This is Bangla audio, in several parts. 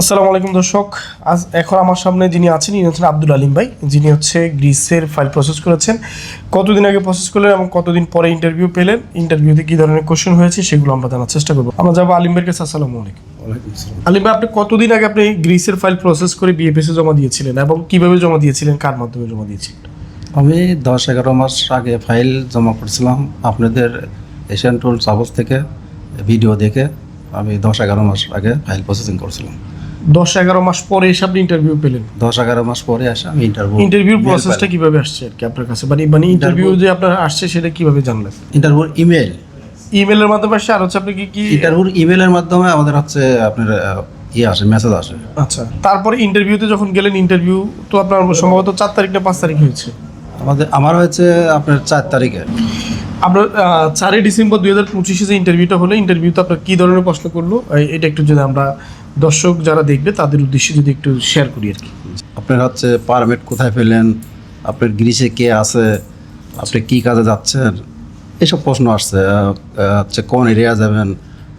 আসসালামু আলাইকুম দর্শক। আজ এখন আমার সামনে যিনি আছেন ইনি হচ্ছেন আব্দুল আলিম ভাই। যিনি হচ্ছে গ্রিসের ফাইল প্রসেস করেছেন। কতদিন আগে প্রসেস করলেন এবং কতদিন পরে ইন্টারভিউ পেলেন? ইন্টারভিউতে কী ধরনের কোশ্চেন হয়েছে সেগুলো আমরা জানার চেষ্টা করব। আমরা যাব আলিম ভাইয়ের কাছে আসসালামু আলাইকুম। আলিম ভাই আপনি কতদিন আগে আপনি গ্রিসের ফাইল প্রসেস করে বিএফএসে জমা দিয়েছিলেন এবং কীভাবে জমা দিয়েছিলেন কার মাধ্যমে জমা দিয়েছিলেন? আমি দশ এগারো মাস আগে ফাইল জমা করেছিলাম। আপনাদের এশিয়ান টুলস হাউস থেকে ভিডিও দেখে আমি দশ এগারো মাস আগে ফাইল প্রসেসিং করছিলাম। দশ এগারো মাস পরে এসে আপনি ইন্টারভিউ পেলেন। দশ এগারো মাস পরে আসে। আমি ইন্টারভিউ ইন্টারভিউর প্রসেসটা কীভাবে আসছে আর কি আপনার কাছে? মানে মানে ইন্টারভিউ যে আপনার আসছে সেটা কীভাবে জানলেন? ইন্টারভিউর ইমেল ইমেলের মাধ্যমে আসছে আর হচ্ছে আপনি কি কি ইন্টারভিউর ইমেলের মাধ্যমে আমাদের হচ্ছে আপনার ইয়ে আসে মেসেজ আসে। আচ্ছা তারপরে ইন্টারভিউতে যখন গেলেন ইন্টারভিউ তো আপনার সম্ভবত চার তারিখ না পাঁচ তারিখ হয়েছে? আমাদের আমার হয়েছে আপনার চার তারিখে। আপনার চারই ডিসেম্বর দুই হাজার পঁচিশে যে ইন্টারভিউটা হলো ইন্টারভিউতে আপনার কী ধরনের প্রশ্ন করল? এটা একটু যদি আমরা দর্শক যারা দেখবে তাদের উদ্দেশ্যে যদি একটু শেয়ার করি আর কি। আপনার হচ্ছে পারমিট কোথায় পেলেন? আপনার গ্রিসে কে আছে? আপনি কি কাজে যাচ্ছেন? এসব প্রশ্ন আসছে। হচ্ছে কোন এরিয়া যাবেন?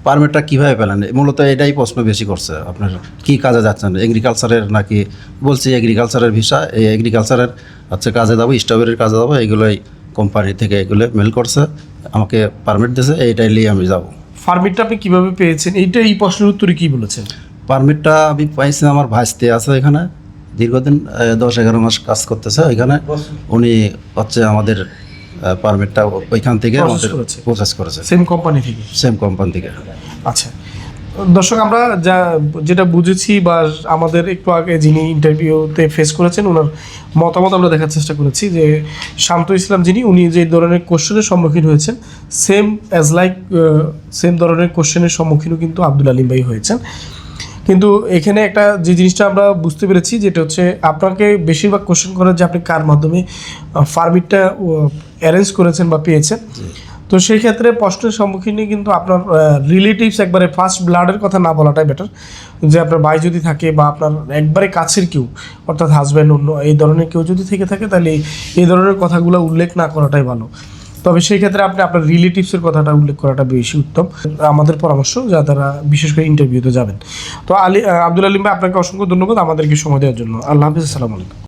পারমিটটা কীভাবে পেলেন? মূলত এটাই প্রশ্ন বেশি করছে। আপনার কি কাজে যাচ্ছেন? এগ্রিকালচারের নাকি বলছি এগ্রিকালচারের ভিসা এই এগ্রিকালচারের হচ্ছে কাজে যাব স্ট্রবেরির কাজে যাব এগুলোই কোম্পানি থেকে এগুলো মেল করছে। আমাকে পারমিট দিয়েছে এইটাই নিয়ে আমি যাব। ফার্মিটটা আপনি কীভাবে পেয়েছেন? এইটা এই প্রশ্নের উত্তরে কী বলেছেন? পারমিটটা আমি পাইছি আমার ভাইস্তে আছে এখানে। দীর্ঘদিন দশ এগারো মাস কাজ করতেছে ওইখানে। উনি হচ্ছে আমাদের পারমিটটা ওইখান থেকে আমাদের প্রসেস করেছে। সেম কোম্পানি থেকে? সেম কোম্পানি থেকে। আচ্ছা। দর্শক আমরা যা যেটা বুঝেছি বা আমাদের একটু আগে যিনি ইন্টারভিউতে ফেস করেছেন ওনার মতামত আমরা দেখার চেষ্টা করেছি যে শান্ত ইসলাম যিনি উনি যে ধরনের কোশ্চেনের সম্মুখীন হয়েছেন সেম অ্যাজ লাইক সেম ধরনের কোশ্চেনের সম্মুখীনও কিন্তু আব্দুল আলিম ভাই হয়েছেন। কিন্তু এখানে একটা যে জিনিসটা আমরা বুঝতে পেরেছি যেটা হচ্ছে আপনাকে বেশিরভাগ কোশ্চেন করার যে আপনি কার মাধ্যমে ফার্মিটটা অ্যারেঞ্জ করেছেন বা পেয়েছেন। তো সেই ক্ষেত্রে প্রশ্নের সম্মুখীনে কিন্তু আপনার রিলেটিভস একবারে ফার্স্ট ব্লাডের কথা না বলাটাই বেটার যে আপনার ভাই যদি থাকে বা আপনার একবারে কাছের কেউ অর্থাৎ হাজব্যান্ড অন্য এই ধরনের কেউ যদি থেকে থাকে তাহলে এই- এই ধরনের কথাগুলো উল্লেখ না করাটাই ভালো। তবে সেই ক্ষেত্রে আপনি আপনার রিলেটিভসের কথাটা উল্লেখ করাটা বেশি উত্তম। আমাদের পরামর্শ, যা তারা বিশেষ করে ইন্টারভিউতে যাবেন। তো আলী আব্দুল আলিম ভাই, আপনাকে অসংখ্য ধন্যবাদ আমাদেরকে সময় দেওয়ার জন্য। আল্লাহ হাফিজ, আসসালামু আলাইকুম।